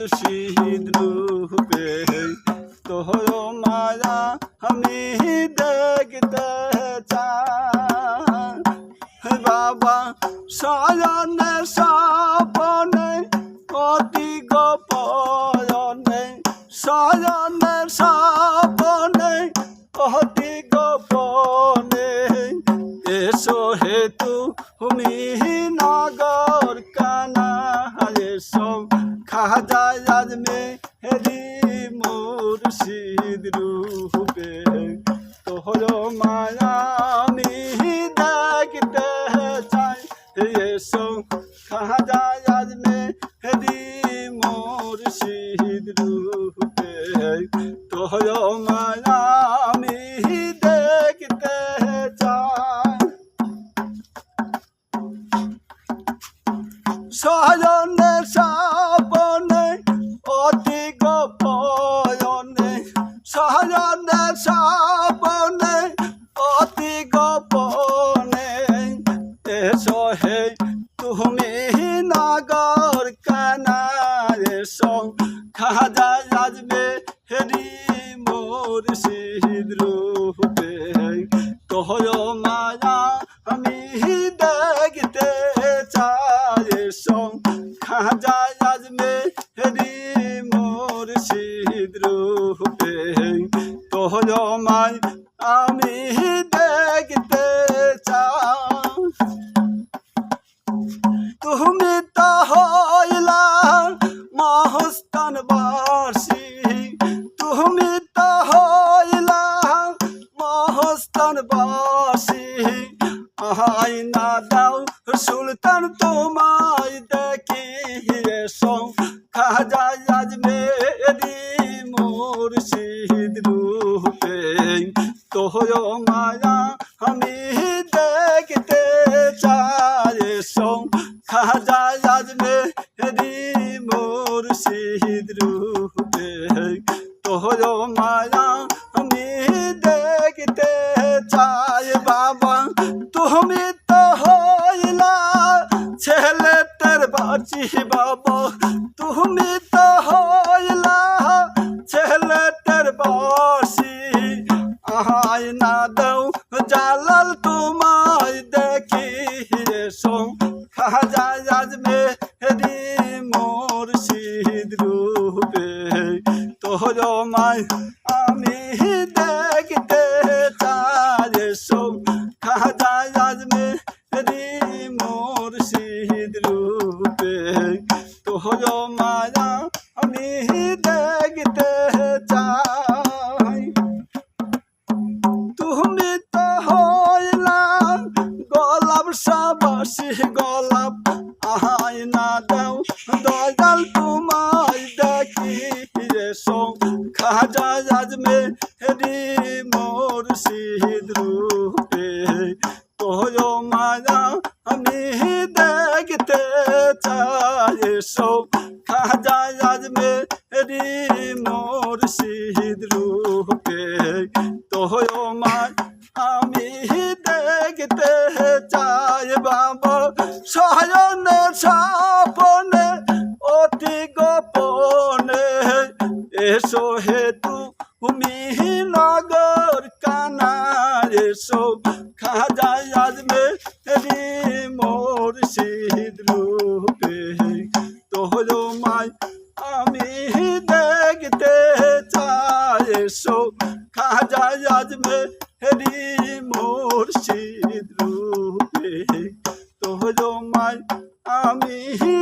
শহীদ রূপে। তোহর মায়া আমি দেখতে চাই। বাবা সায়নে সাপনে অতি গোপনে সায়নে সাপনে অতি গোপনে। এসো হেতু তুমি নগর কানা এসো খাজা আজমে হেরি মুর্শিদ রূপে তোহর মায়া আমি দেখতে চাই। এসো খাজা আজমে হেরি মুর্শিদ রূপে তোহর মায়া আমি দেখতে চাই। সয়নে সাপনে সয়নে সাপনে অতি গোপনে। এসো হে তুমি নাগর কানা এসো। খাজা আজবে হেরি মোর শহীদ রূপে। তোহর মায়া আমি দেখতে চাই এসো। খাজা আজমে হেরি রূপে। তোহর মায় আমি দেখতে চাই। তুমি তো হইলা মহস্তান বাসী তুমি তো হইলা মহস্তান বাসী আইনা দাও, সুলতান তোমায় দেখি এসো খাজা আজমেরি মুর্শিদ রূপে তোহর মায়া আমি দেখতে চাই এসো খাজা আজমেরি মুর্শিদ রূপে তোহর মায়া আমি দেখতে চাই বাবা, তুমি তো হইলা ছেলে তোর বাঁচি বাবা। তোহর মায় আমি দেখতে চাই এসো খাজা আজমে হেরি মোর শহীদ রূপে। তোহর মায়া আমি দেখতে চাই। তুমি তো হইলা গোলাপ সাবাসি, গোলাপ খাজা আজমে হেরি মোর শহীদ রূপে তোর মায়া আমি দেখতে চাই এসো খাজা আজমে হেরি মোর শহীদ রূপে তোর মায় আমি দেখতে চাই বাবা সয়নে সাপনে এসো হেতু তুমি নগর কানা এসো। খাজা আজমে রি মোর শহীদ রূপে। তোহর মায় আমি দেখতে চাই এসো। খাজা আজমে হেরি মোর শহীদ রূপে।